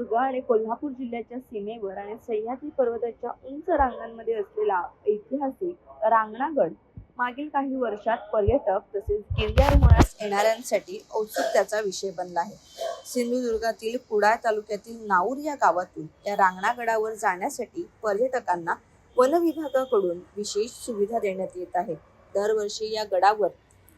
सिंधुदुर्ग आणि कोल्हापूर जिल्ह्याच्या सीमेवर आणि सह्याद्री पर्वताच्या उंच रांगांमध्ये असलेला ऐतिहासिक रांगणागड मागील काही वर्षात पर्यटक तसेच गिर्यारोहणास येणाऱ्यांसाठी औत्सुक्याचा विषय बनला आहे. सिंधुदुर्गातील कुडाळ तालुक्यातील नाऊर या गावातून या रांगणागडावर जाण्यासाठी पर्यटकांना वन विभागाकडून विशेष सुविधा देण्यात येत आहे. दरवर्षी या गडावर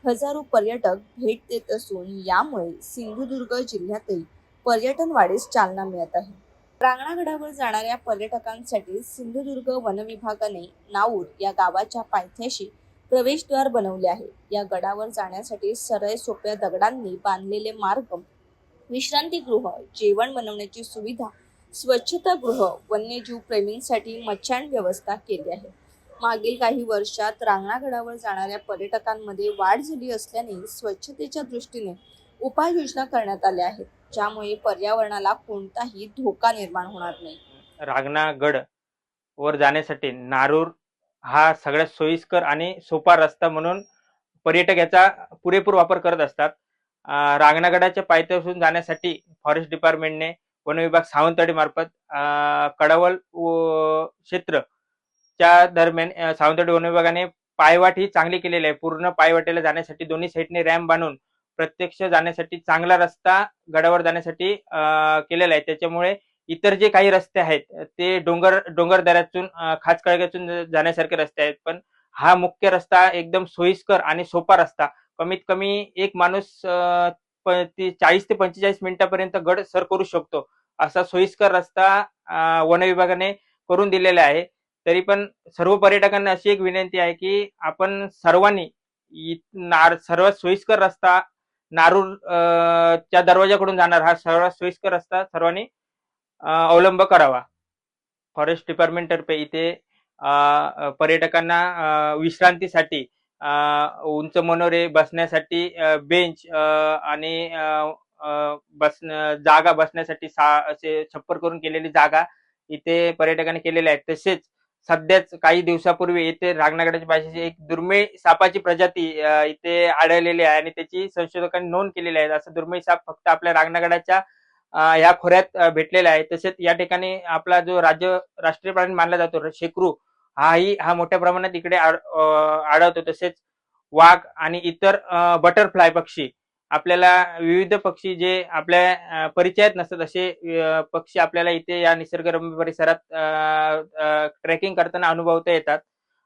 हजारो पर्यटक भेट देत असून यामुळे सिंधुदुर्ग जिल्ह्यातही पर्यटन वाढीस चालना मिळत आहे. रांगणागडावर जाणाऱ्या पर्यटकांसाठी सिंधुदुर्ग वनविभागाने नाऊर या गावाच्या पायथ्याशी प्रवेशद्वार बनवले आहे. या गडावर जाण्यासाठी सरळ सोप्या दगडांनी बांधलेले मार्ग विश्रांतीगृह जेवण बनवण्याची सुविधा स्वच्छतागृह वन्यजीव प्रेमींसाठी मच्छान व्यवस्था केली आहे. मागील काही वर्षात रांगणागडावर जाणाऱ्या पर्यटकांमध्ये वाढ झाली असल्याने स्वच्छतेच्या दृष्टीने उपाययोजना करण्यात आल्या आहेत. ज्यामुळे पर्यावरणाला कोणताही धोका निर्माण होणार नाही. रागनागड वर जाण्यासाठी नारूर हा सगळ्यात सोयीस्कर आणि सोपा रस्ता म्हणून पर्यटक याचा पुरेपूर वापर करत असतात. रांगणागडाच्या पायथ्यापासून जाण्यासाठी फॉरेस्ट डिपार्टमेंटने वन विभाग सावंतवाडी मार्फत कडावल व क्षेत्र च्या दरम्यान सावंतवाडी वन विभागाने पायवाट ही चांगली केलेली आहे. पूर्ण पायवाटेला जाण्यासाठी दोन्ही साईडने रॅम्प बांधून प्रत्यक्ष जाण्यासाठी चांगला रस्ता गडावर जाण्यासाठी केलेला आहे. त्याच्यामुळे इतर जे काही रस्ते आहेत ते डोंगर डोंगर दऱ्यातून अं, जाण्यासारखे रस्ते आहेत. पण हा मुख्य रस्ता एकदम सोयीस्कर आणि सोपा रस्ता. कमीत कमी एक माणूस प- चाळीस ते पंचेचाळीस मिनिटापर्यंत गड सर करू शकतो. असा सोयीस्कर रस्ता वनविभागाने वन विभागाने करून दिलेला आहे. तरी पण सर्व पर्यटकांना अशी एक विनंती आहे की आपण सर्वांनी इ- सर्वात सोयीस्कर रस्ता नारूर च्या दरवाजाकडून जाणार. हा सर्वात सोयीस्कर रस्ता सर्वांनी अवलंब करावा. फॉरेस्ट डिपार्टमेंटतर्फे इथे पर्यटकांना विश्रांतीसाठी उंच मनोरे बसण्यासाठी बेंच आणि बस जागा बसण्यासाठी सा असे छप्पर करून केलेली जागा इथे पर्यटकांनी केलेल्या आहेत. तसेच सध्याच काही दिवसापूर्वी इथे रांगणागडाच्या पाशीची एक दुर्मिळ सापाची प्रजाती इथे आढळलेली आहे आणि त्याची संशोधकांनी नोंद केलेली आहे. असं दुर्मिळ साप फक्त आपल्या रांगणागडाच्या या खोऱ्यात भेटलेला आहे. तसेच या ठिकाणी आपला जो राज्य राष्ट्रीय प्राणी मानला जातो शेकरू हाही हा मोठ्या प्रमाणात इकडे आढळतो. तसेच वाघ आणि इतर बटरफ्लाय पक्षी आपल्याला विविध पक्षी जे आपल्या परिचयात नसतात असे पक्षी आपल्याला इथे या निसर्गरम्य परिसरात ट्रेकिंग करताना अनुभवता येतात.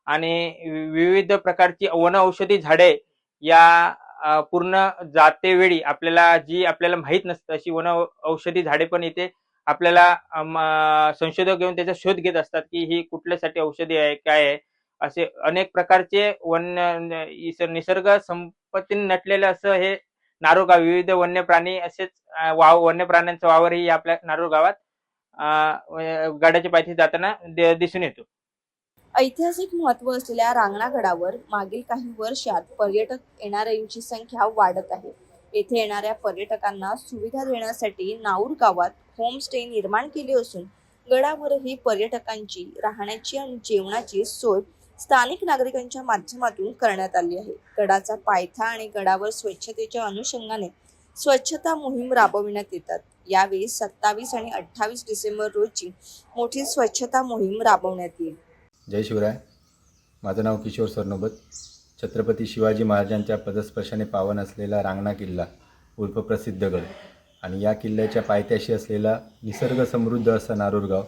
आणि विविध प्रकारची वन औषधी झाडे या पूर्ण जातेवेळी आपल्याला जी आपल्याला माहीत नसतं अशी वन औषधी झाडे पण इथे आपल्याला संशोधक घेऊन त्याचा शोध घेत असतात की ही कुठल्यासाठी औषधी आहे काय आहे? असे अनेक प्रकारचे वन निसर्ग संपत्तीने नटलेलं असं हे नारोगाव. विविध वन्य प्राणी असेच वाव वन्य प्राण्यांचा वावरही आपल्या नारोर गावात गाड्याच्या गडाच्या पायथी जाताना दिसून येतो. ऐतिहासिक महत्त्व असलेल्या रांगणागडावर मागील काही वर्षात पर्यटक येणाऱ्यांची संख्या वाढत आहे. येथे येणाऱ्या पर्यटकांना सुविधा देण्यासाठी नाऊर गावात होमस्टे निर्माण केले असून गडावरही पर्यटकांची राहण्याची आणि जेवणाची सोय स्थानिक नागरिकांच्या माध्यमातून करण्यात आली आहे. गडाचा पायथा आणि गडावर स्वच्छतेच्या अनुषंगाने स्वच्छता मोहीम राबविण्यात येतात. यावेळी सत्तावीस आणि अठ्ठावीस डिसेंबर रोजी मोठी स्वच्छता मोहीम राबवण्यात येईल. जय शिवराय. माझं नाव किशोर सरनोबत. छत्रपती शिवाजी महाराजांच्या पदस्पर्शाने पावन असलेला रांगणा किल्ला उर्फ प्रसिद्धगड आणि या किल्ल्याच्या पायथ्याशी असलेला निसर्ग समृद्ध असा नारूरगाव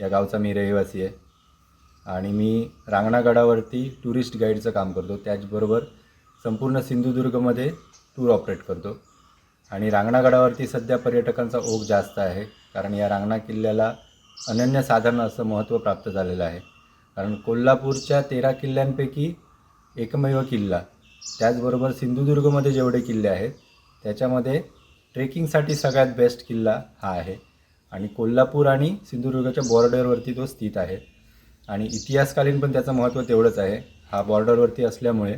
या गावचा मी रहिवासी आहे. आणि मी रांगणागडावरती टुरिस्ट गाईडचं काम करतो. त्याचबरोबर संपूर्ण सिंधुदुर्गमध्ये टूर ऑपरेट करतो. आणि रांगणागडावरती सध्या पर्यटकांचा ओघ जास्त आहे. कारण या रांगणा किल्ल्याला अनन्यसाधारण असं महत्त्व प्राप्त झालेलं आहे. कारण कोल्हापूरच्या तेरा किल्ल्यांपैकी एकमेव किल्ला त्याचबरोबर सिंधुदुर्गमध्ये जेवढे किल्ले आहेत त्याच्यामध्ये ट्रेकिंगसाठी सगळ्यात बेस्ट किल्ला हा आहे. आणि कोल्हापूर आणि सिंधुदुर्गाच्या बॉर्डरवरती तो स्थित आहे. आणि इतिहासकालीन पण त्याचं महत्त्व तेवढंच आहे. हा बॉर्डरवरती असल्यामुळे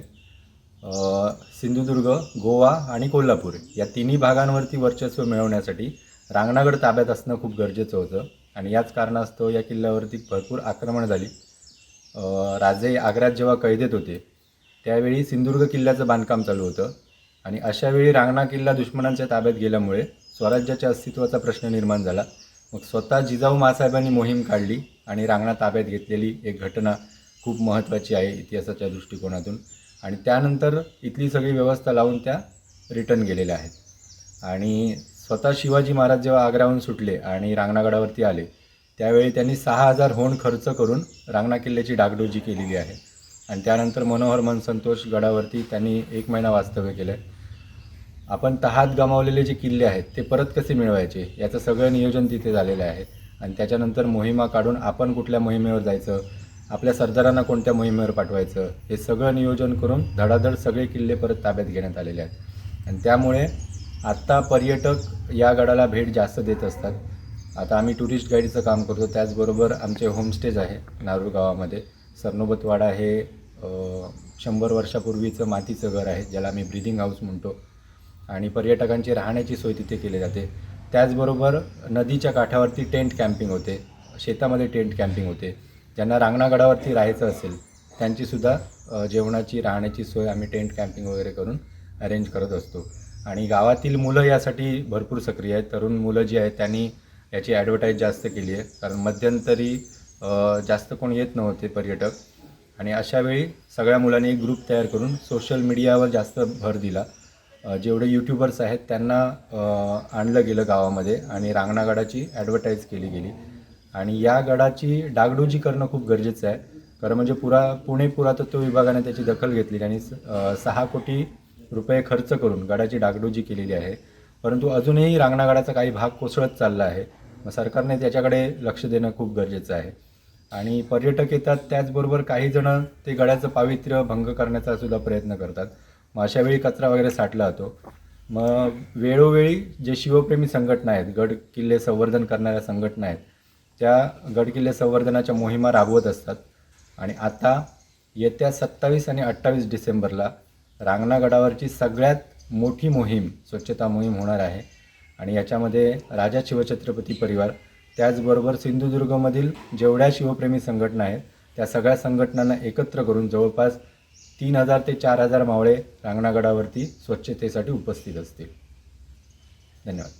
सिंधुदुर्ग गोवा आणि कोल्हापूर या तिन्ही भागांवरती वर्चस्व मिळवण्यासाठी रांगणागड ताब्यात असणं खूप गरजेचं होतं. आणि याच कारणास्तव या किल्ल्यावरती भरपूर आक्रमण झाली. राजे आग्र्यात जेव्हा कैदेत होते त्यावेळी सिंधुदुर्ग किल्ल्याचं बांधकाम चालू होतं. आणि अशावेळी रांगणा किल्ला दुश्मनांच्या ताब्यात गेल्यामुळे स्वराज्याच्या अस्तित्वाचा प्रश्न निर्माण झाला. मग स्वतः जिजाऊ मासाहेबांनी मोहीम काढली. आणि रांगणा ताब्यात घेतलेली एक घटना खूप महत्त्वाची आहे इतिहासाच्या दृष्टिकोनातून. आणि त्यानंतर इथली सगळी व्यवस्था लावून त्या रिटर्न गेलेल्या आहेत. आणि स्वतः शिवाजी महाराज जेव्हा आग्र्याहून सुटले आणि रांगणागडावरती आले त्यावेळी त्यांनी सहा हजार होण खर्च करून रांगणा किल्ल्याची डागडोजी केलेली आहे. आणि त्यानंतर मनोहर मन संतोष गडावरती त्यांनी एक महिना वास्तव्य केलं आहे आपण तहात गमावलेले जे किल्ले आहेत ते परत कसे मिळवायचे? याचं सगळं नियोजन तिथे झालेलं आहे. आणि त्याच्यानंतर मोहिमा काढून आपण कुठल्या मोहिमेवर जायचं आपल्या सरदारांना कोणत्या मोहिमेवर पाठवायचं हे सगळं नियोजन करून धडाधड सगळे किल्ले परत ताब्यात घेण्यात आलेले आहेत. आणि त्यामुळे आत्ता पर्यटक या गडाला भेट जास्त देत असतात. आता आम्ही टुरिस्ट गाईडचं काम करतो त्याचबरोबर आमचे होमस्टेज आहे नारूर गावामध्ये. सरनोबतवाडा हे शंभर वर्षापूर्वीचं मातीचं घर आहे ज्याला आम्ही ब्रिदिंग हाऊस म्हणतो. आणि पर्यटकांची राहण्याची सोय तिथे केली जाते. त्याचबरोबर नदीच्या काठावरती टेंट कॅम्पिंग होते शेतामध्ये टेंट कॅम्पिंग होते. ज्यांना रांगणागडावरती राहायचं असेल त्यांचीसुद्धा जेवणाची राहण्याची सोय आम्ही टेंट कॅम्पिंग वगैरे करून अरेंज करत असतो. आणि गावातील मुलं यासाठी भरपूर सक्रिय आहेत. तरुण मुलं जी आहेत त्यांनी याची ॲडव्हर्टाईज जास्त केली आहे. कारण मध्यंतरी जास्त कोण येत नव्हते पर्यटक. आणि अशावेळी सगळ्या मुलांनी एक ग्रुप तयार करून सोशल मीडियावर जास्त भर दिला. जेवढे यूट्यूबर्स आहेत त्यांना आणलं गेलं गावामध्ये आणि रांगणागडाची ॲडव्हर्टाईज केली गेली. आणि या गडाची डागडोजी करणं खूप गरजेचं आहे. कारण म्हणजे पुरा पुणे पुरातत्व विभागाने त्याची दखल घेतली आणि सहा कोटी रुपये खर्च करून गडाची डागडोजी केलेली आहे. परंतु अजूनही रांगणागडाचा काही भाग कोसळत चालला आहे. मग सरकारने त्याच्याकडे लक्ष देणं खूप गरजेचं आहे. आणि पर्यटक येतात त्याचबरोबर काही जण ते गडाचं पावित्र्य भंग करण्याचा सुद्धा प्रयत्न करतात. मग अशा वेळी कचरा वगैरे साठला जातो मग वेळोवेळी जे शिवप्रेमी संघटना आहेत गड किल्ले संवर्धन करणाऱ्या संघटना आहेत त्या गड किल्ले संवर्धनाच्या मोहिमा राबवत असतात. आणि आता येत्या सत्तावीस आणि अठ्ठावीस डिसेंबरला रांगणागडावरची सगळ्यात मोठी मोहीम स्वच्छता मोहीम होणार आहे. आणि याच्यामध्ये राजा शिवछत्रपती परिवार त्याचबरोबर सिंधुदुर्गमधील जेवढ्या शिवप्रेमी संघटना आहेत त्या सगळ्या संघटनांना एकत्र करून जवळपास तीन हजार ते चार हजार मावळे रांगणागडावरती स्वच्छतेसाठी उपस्थित असतील. धन्यवाद.